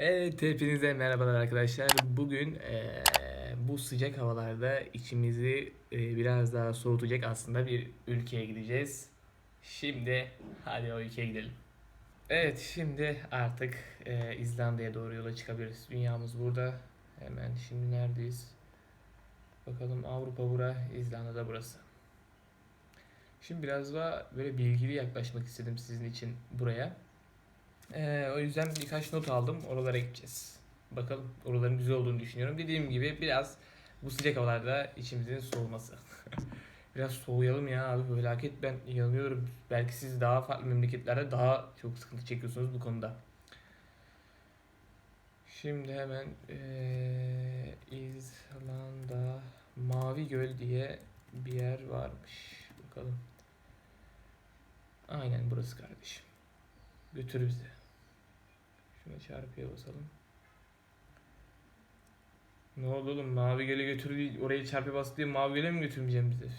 Evet hepinize merhabalar arkadaşlar. Bugün eee, bu sıcak havalarda içimizi eee, biraz daha soğutacak aslında bir ülkeye gideceğiz. Şimdi hadi o ülkeye gidelim. Evet şimdi artık eee, İzlanda'ya doğru yola çıkabiliriz. Dünyamız burada. Hemen şimdi neredeyiz? Bakalım Avrupa bura, İzlanda'da burası. Şimdi biraz daha böyle bilgili yaklaşmak istedim sizin için buraya. Ee, o yüzden birkaç not aldım. Oralara gideceğiz. Bakalım oraların güzel olduğunu düşünüyorum. Dediğim gibi biraz bu sıcak havalarda içimizin soğuması. biraz soğuyalım ya abi felaket ben inanıyorum. Belki siz daha farklı memleketlerde daha çok sıkıntı çekiyorsunuz bu konuda. Şimdi hemen ee, İzlanda Mavi Göl diye bir yer varmış. Bakalım. Aynen burası kardeşim. Götür bizi. Şuna çarpıya basalım. Ne oldu oğlum? Mavi Göl'e götür diye- oraya çarpıya bas diye Mavi Göl'e mi götürmeyeceğim bizi?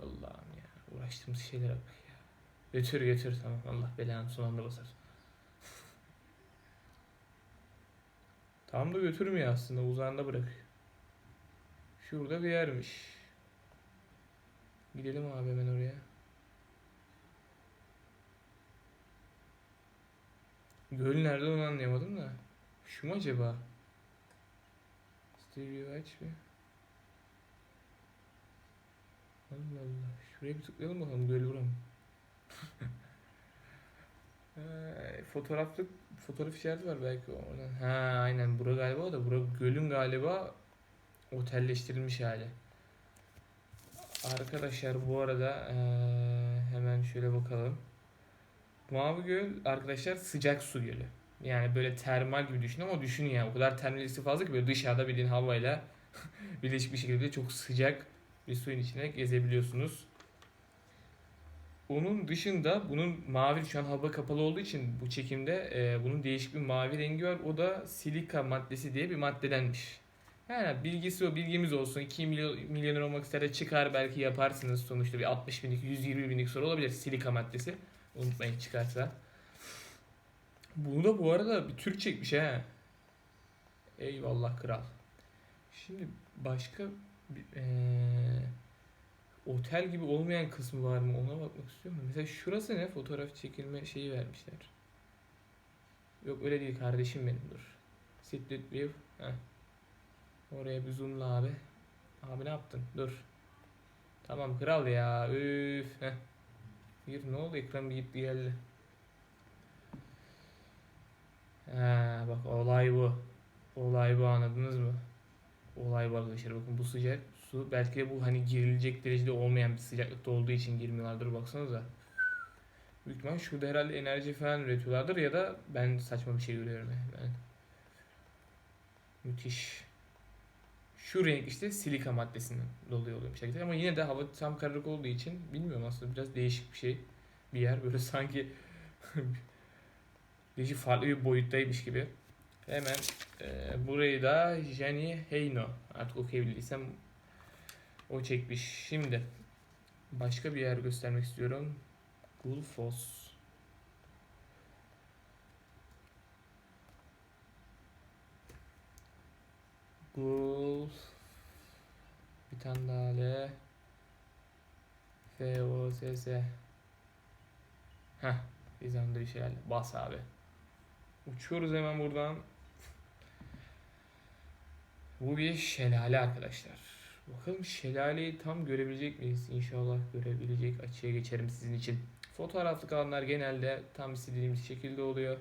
Allah'ım ya. Uğraştığımız şeylere bak ya. Götür götür tamam. Allah belanı son anda basar. Tam da götürmüyor aslında. Uzağında bırakıyor. Şurada bir yermiş. Gidelim abi hemen oraya. Göl nerede onu anlayamadım da. Şu mu acaba? Stereo aç bir. Allah Allah. Şuraya bir tıklayalım bakalım göl bura mı? Ee, fotoğraflık fotoğraf işareti var belki oradan. Ha aynen bura galiba o da bura gölün galiba otelleştirilmiş hali. Arkadaşlar bu arada eee, hemen şöyle bakalım. Mavi Göl arkadaşlar sıcak su gölü. Yani böyle termal gibi düşünün ama düşünün yani o kadar termalisi fazla ki böyle dışarıda bildiğin havayla birleşik bir şekilde çok sıcak bir suyun içine gezebiliyorsunuz. Onun dışında bunun mavi şu an hava kapalı olduğu için bu çekimde e, bunun değişik bir mavi rengi var. O da silika maddesi diye bir maddedenmiş. Yani bilgisi o bilgimiz olsun. 2 milyon, milyoner olmak ister çıkar belki yaparsınız sonuçta bir 60 binlik 120 binlik soru olabilir silika maddesi. Unutmayın çıkarsa. Bunu da bu arada bir Türk çekmiş he. Eyvallah kral. Şimdi başka bir, eee, otel gibi olmayan kısmı var mı ona bakmak istiyorum. Mesela şurası ne? Fotoğraf çekilme şeyi vermişler. Yok öyle değil kardeşim benim dur. Split view. Heh. Oraya bir zoomla abi. Abi ne yaptın? Dur. Tamam kral ya. Üf. Heh. Bir ne oldu ekran gitti geldi. Ha, bak olay bu. Olay bu anladınız mı? Olay bu arkadaşlar bakın bu sıcak su belki de bu hani girilecek derecede olmayan bir sıcaklıkta olduğu için girmiyorlardır baksanıza. Büyük ihtimal şurada herhalde enerji falan üretiyorlardır ya da ben saçma bir şey görüyorum yani. Müthiş. Şu renk işte silika maddesinden dolayı oluyormuş arkadaşlar. Ama yine de hava tam kararık olduğu için bilmiyorum aslında biraz değişik bir şey. Bir yer böyle sanki değişik farklı bir boyuttaymış gibi. Hemen e, burayı da Jenny Heino artık okuyabildiysem o çekmiş. Şimdi başka bir yer göstermek istiyorum. Gulfos. Gulf bir tane daha L F O S S Heh İzlanda bir şeyler bas abi Uçuyoruz hemen buradan Bu bir şelale arkadaşlar Bakalım şelaleyi tam görebilecek miyiz? İnşallah görebilecek açıya geçerim sizin için. Fotoğraflık alanlar genelde tam istediğimiz şekilde oluyor.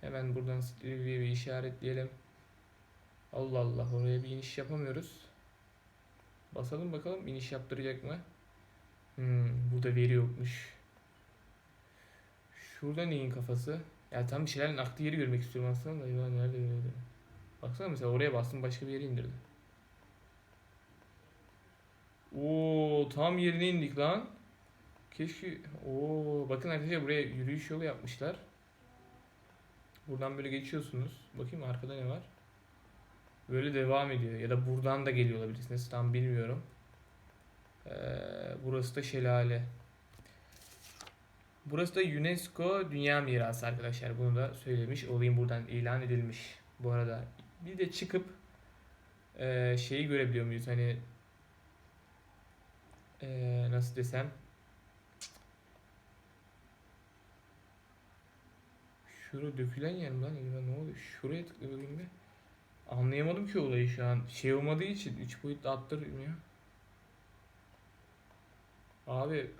Hemen buradan Stevie'yi bir işaretleyelim. Allah Allah oraya bir iniş yapamıyoruz. Basalım bakalım iniş yaptıracak mı? Hmm, burada veri yokmuş. Şurada neyin kafası? Ya tam bir şeylerin aktığı yeri görmek istiyorum aslında da. Ya nerede nerede? Baksana mesela oraya bastım başka bir yere indirdi. Oo tam yerine indik lan. Keşke Oo bakın arkadaşlar buraya yürüyüş yolu yapmışlar. Buradan böyle geçiyorsunuz. Bakayım arkada ne var? Böyle devam ediyor ya da buradan da geliyor olabilirsiniz tam bilmiyorum. Ee, burası da şelale. Burası da UNESCO Dünya Mirası arkadaşlar. Bunu da söylemiş olayım buradan ilan edilmiş. bu arada. Bir de çıkıp e, şeyi görebiliyor muyuz? Hani e, nasıl desem Şurada dökülen yer mi lan ne oluyor? Şuraya tıkla bakayım bir. Anlayamadım ki olayı şu an. Şey olmadığı için 3 boyutlu attırmıyor. Abi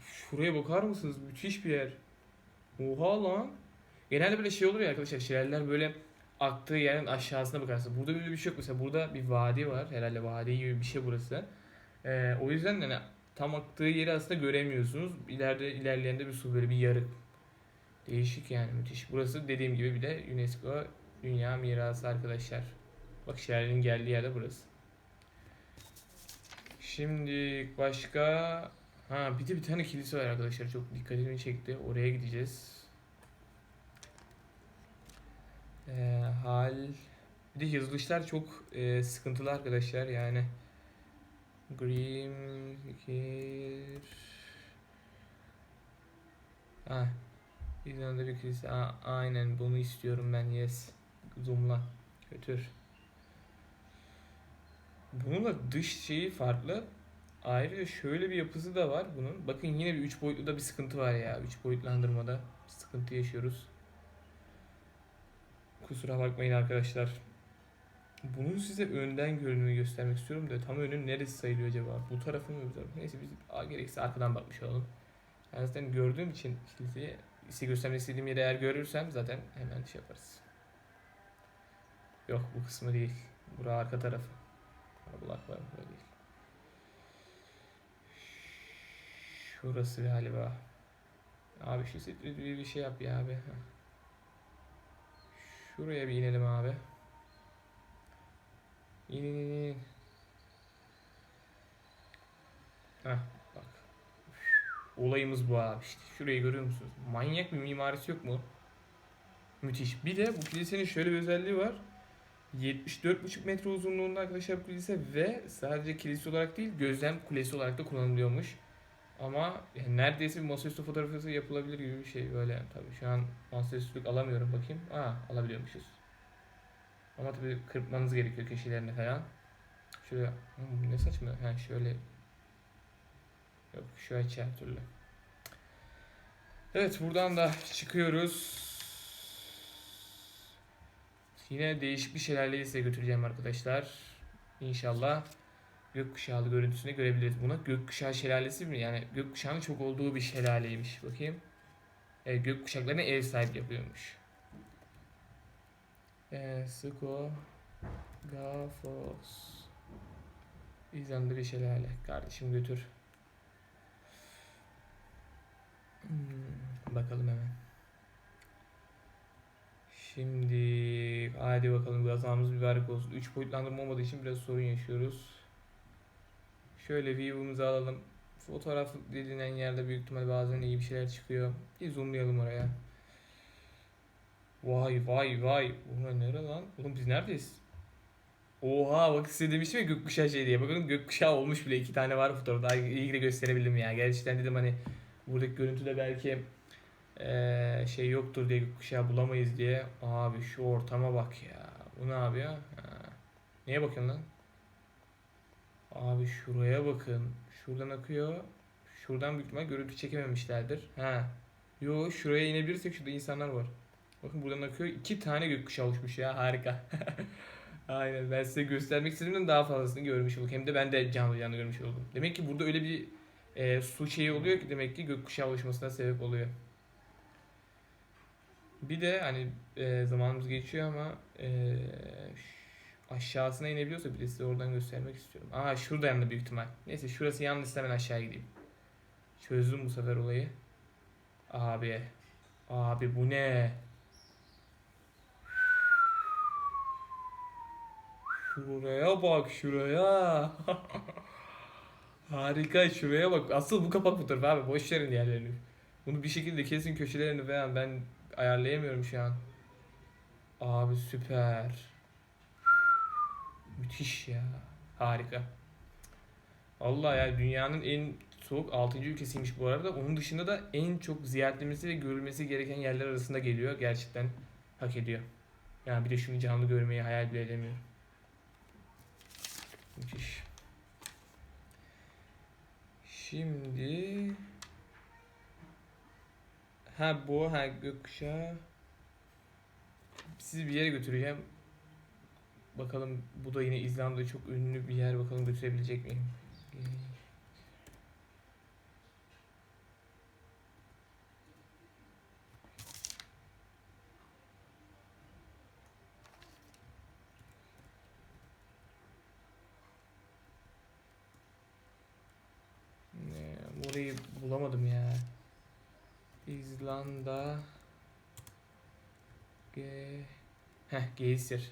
şuraya bakar mısınız? Müthiş bir yer. Oha lan. Genelde böyle şey olur ya arkadaşlar. Şelaleler böyle aktığı yerin aşağısına bakarsın. Burada böyle bir şey yok. Mesela burada bir vadi var. Herhalde vadi gibi bir şey burası. Ee, o yüzden hani tam aktığı yeri aslında göremiyorsunuz. İleride ilerleyen de bir su böyle bir yarık. Değişik yani müthiş. Burası dediğim gibi bir de UNESCO Dünya Mirası arkadaşlar. Bak şelalenin geldiği yerde burası. Şimdi başka ha bir de bir tane kilise var arkadaşlar. Çok dikkatimi çekti. Oraya gideceğiz. Ee, hal bir de yazılışlar çok e, sıkıntılı arkadaşlar yani. Grim fikir. Ha. İzlanda bir kilise. Aa, aynen bunu istiyorum ben. Yes. Zoom'la. Götür. Bunun da dış şeyi farklı. Ayrıca şöyle bir yapısı da var bunun. Bakın yine bir 3 boyutlu da bir sıkıntı var ya. 3 boyutlandırmada sıkıntı yaşıyoruz. Kusura bakmayın arkadaşlar. Bunun size önden görünümünü göstermek istiyorum da tam önün neresi sayılıyor acaba? Bu tarafı mı bu tarafı? Neyse biz a, gerekirse arkadan bakmış olalım. Ben zaten gördüğüm için kiliseyi size göstermek istediğim yeri eğer görürsem zaten hemen şey yaparız. Yok bu kısmı değil. Bura arka tarafı. Bulak var burada değil. Şurası galiba. Abi şu setli bir şey yap ya abi. Şuraya bir inelim abi. İn in in in. Heh bak. Olayımız bu abi işte. Şurayı görüyor musunuz? Manyak bir mimarisi yok mu? Müthiş. Bir de bu kilisenin şöyle bir özelliği var. 74,5 metre uzunluğunda arkadaşlar bu kilise ve sadece kilise olarak değil gözlem kulesi olarak da kullanılıyormuş. Ama yani neredeyse bir masaüstü fotoğrafı yapılabilir gibi bir şey böyle. Tabii şu an masaüstülük alamıyorum bakayım. Aa alabiliyormuşuz. Ama tabii kırpmanız gerekiyor köşelerini falan. Şuraya Hmm, ne saçma. Ha şöyle Yok şu her türlü. Evet buradan da çıkıyoruz. Yine değişik bir şelaleyi size götüreceğim arkadaşlar. İnşallah gökkuşağı görüntüsünü görebiliriz. Buna gökkuşağı şelalesi mi? Yani gökkuşağının çok olduğu bir şelaleymiş. Bakayım. Evet, gökkuşaklarına ev sahibi yapıyormuş. Ee, Sıko Gafos İzlanda bir şelale. Kardeşim götür. Hmm, bakalım hemen. Şimdi hadi bakalım gazamız mübarek olsun. 3 boyutlandırma olmadığı için biraz sorun yaşıyoruz. Şöyle view'umuzu alalım. Fotoğraf denilen yerde büyük ihtimal bazen iyi bir şeyler çıkıyor. Bir zoomlayalım oraya. Vay vay vay. Ulan nere lan? Oğlum biz neredeyiz? Oha bak size demiştim ya gökkuşağı şey diye. Bakın gökkuşağı olmuş bile. iki tane var fotoğraf. Daha iyi de gösterebildim ya. Gerçekten dedim hani buradaki görüntüde belki şey yoktur diye gökkuşağı bulamayız diye. Abi şu ortama bak ya. Bu ne abi ya? Ha. Neye bakıyorsun lan? Abi şuraya bakın. Şuradan akıyor. Şuradan büyük ihtimal görüntü çekememişlerdir. Ha. Yo şuraya inebilirsek şurada insanlar var. Bakın buradan akıyor. iki tane gökkuşağı oluşmuş ya. Harika. Aynen ben size göstermek istediğimden daha fazlasını görmüş olduk. Hem de ben de canlı canlı görmüş oldum. Demek ki burada öyle bir e, su şeyi oluyor ki demek ki gökkuşağı oluşmasına sebep oluyor. Bir de hani e, zamanımız geçiyor ama e, aşağısına inebiliyorsa bir de size oradan göstermek istiyorum. Aa şurada yanında büyük ihtimal. Neyse şurası yanlış hemen aşağı gideyim. Çözdüm bu sefer olayı. Abi. Abi bu ne? Şuraya bak şuraya. Harika şuraya bak. Asıl bu kapak fotoğrafı abi. Boş verin diğerlerini. Bunu bir şekilde kesin köşelerini falan ben ayarlayamıyorum şu an. Abi süper. Müthiş ya. Harika. Allah ya dünyanın en soğuk 6. ülkesiymiş bu arada. Onun dışında da en çok ziyaretlemesi ve görülmesi gereken yerler arasında geliyor. Gerçekten hak ediyor. Yani bir de şunu canlı görmeyi hayal bile edemiyorum. Müthiş. Şimdi ha bu ha gökkuşağı sizi bir yere götüreceğim. Bakalım bu da yine İzlanda'da çok ünlü bir yer. Bakalım götürebilecek miyim? Ne, burayı bulamadım ya. İzlanda Ge Heh, Geysir.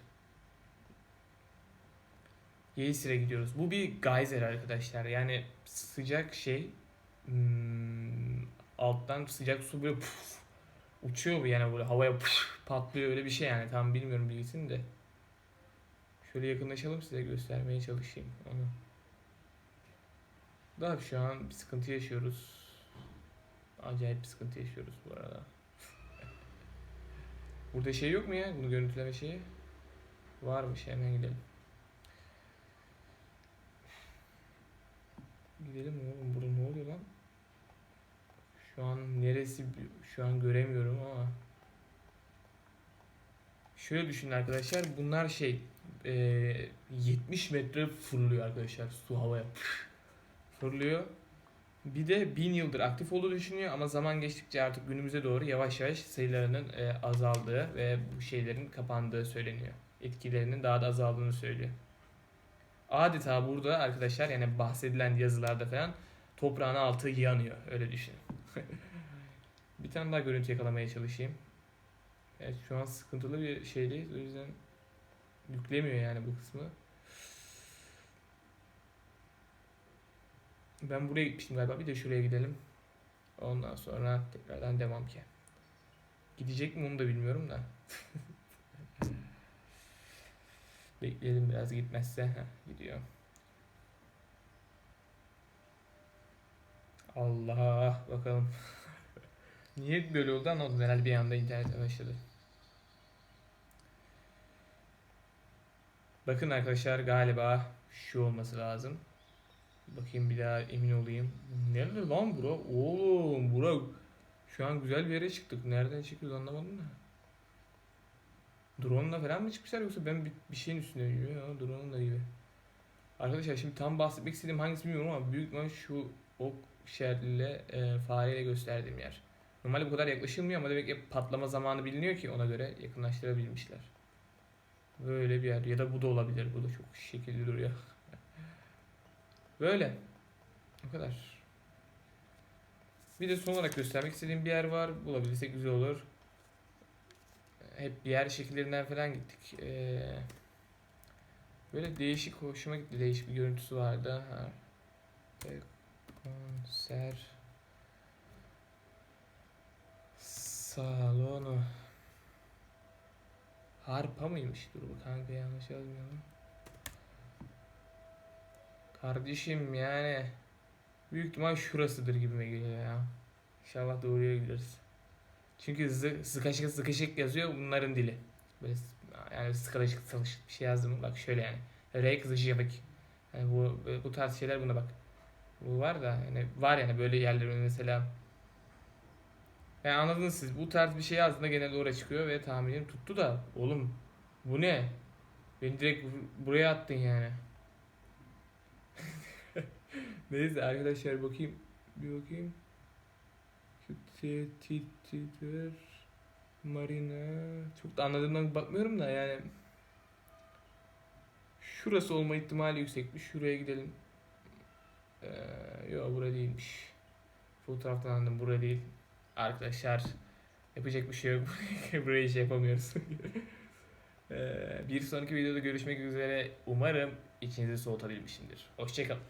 Geysir'e gidiyoruz. Bu bir geyser arkadaşlar. Yani sıcak şey hmm, alttan sıcak su böyle puf, uçuyor bu yani böyle havaya puf, patlıyor öyle bir şey yani. Tam bilmiyorum bilgisini de. Şöyle yakınlaşalım size göstermeye çalışayım onu. Da şu an bir sıkıntı yaşıyoruz. Acayip bir sıkıntı yaşıyoruz bu arada. Burada şey yok mu ya? Bunu görüntüleme şeyi. Varmış hemen gidelim. Gidelim oğlum? Burada ne oluyor lan? Şu an neresi şu an göremiyorum ama. Şöyle düşünün arkadaşlar. Bunlar şey eee, 70 metre fırlıyor arkadaşlar su havaya. Fırlıyor. Bir de bin yıldır aktif olduğu düşünüyor ama zaman geçtikçe artık günümüze doğru yavaş yavaş sayılarının e, azaldığı ve bu şeylerin kapandığı söyleniyor. Etkilerinin daha da azaldığını söylüyor. Adeta burada arkadaşlar yani bahsedilen yazılarda falan toprağın altı yanıyor. Öyle düşünün. bir tane daha görüntü yakalamaya çalışayım. Evet şu an sıkıntılı bir şeydeyiz. O yüzden yüklemiyor yani bu kısmı. Ben buraya gitmiştim galiba. Bir de şuraya gidelim. Ondan sonra tekrardan devam ki. Gidecek mi onu da bilmiyorum da. Bekleyelim biraz gitmezse. Heh, gidiyor. Allah bakalım. Niye böyle oldu anlamadım. Herhalde bir anda internete başladı. Bakın arkadaşlar galiba şu olması lazım. Bakayım bir daha emin olayım. Nerede lan bura? Oğlum bura şu an güzel bir yere çıktık. Nereden çıkıyoruz anlamadım da. Drone'la falan mı çıkmışlar yoksa ben bir, bir şeyin üstüne yürüyor ya drone'la gibi. Arkadaşlar şimdi tam bahsetmek istediğim hangisi bilmiyorum ama büyük ihtimal şu ok işaretiyle e, fareyle gösterdiğim yer. Normalde bu kadar yaklaşılmıyor ama demek ki patlama zamanı biliniyor ki ona göre yakınlaştırabilmişler. Böyle bir yer ya da bu da olabilir. Bu da çok şekilli duruyor. Böyle. O kadar. Bir de son olarak göstermek istediğim bir yer var. Bulabilirsek güzel olur. Hep bir yer şekillerinden falan gittik. Ee, böyle değişik hoşuma gitti. Değişik bir görüntüsü vardı. Ha. Konser salonu. Harpa mıymış? Dur bu kanka yanlış yazmıyorum. Kardeşim yani büyük ihtimal şurasıdır gibime geliyor ya. İnşallah doğruya gideriz. Çünkü zı, sıkışık sıkışık yazıyor bunların dili. Böyle yani sıkışık sıkışık bir şey yazdım. Bak şöyle yani. R kızıcı bak. Yani bu bu tarz şeyler buna bak. Bu var da yani var yani böyle yerler mesela. Yani anladınız siz. Bu tarz bir şey yazdığında genelde oraya çıkıyor ve tahminim tuttu da oğlum bu ne? Beni direkt bur- buraya attın yani. Neyse arkadaşlar bakayım. Bir bakayım. Twitter Marina çok da anladığımdan bakmıyorum da yani şurası olma ihtimali yüksekmiş. Şuraya gidelim. Ee, yok bura değilmiş. Fotoğraftan anladım bura değil. Arkadaşlar yapacak bir şey yok. Burayı şey yapamıyoruz. Ee, bir sonraki videoda görüşmek üzere. Umarım içinizi soğutabilmişimdir. Hoşçakalın.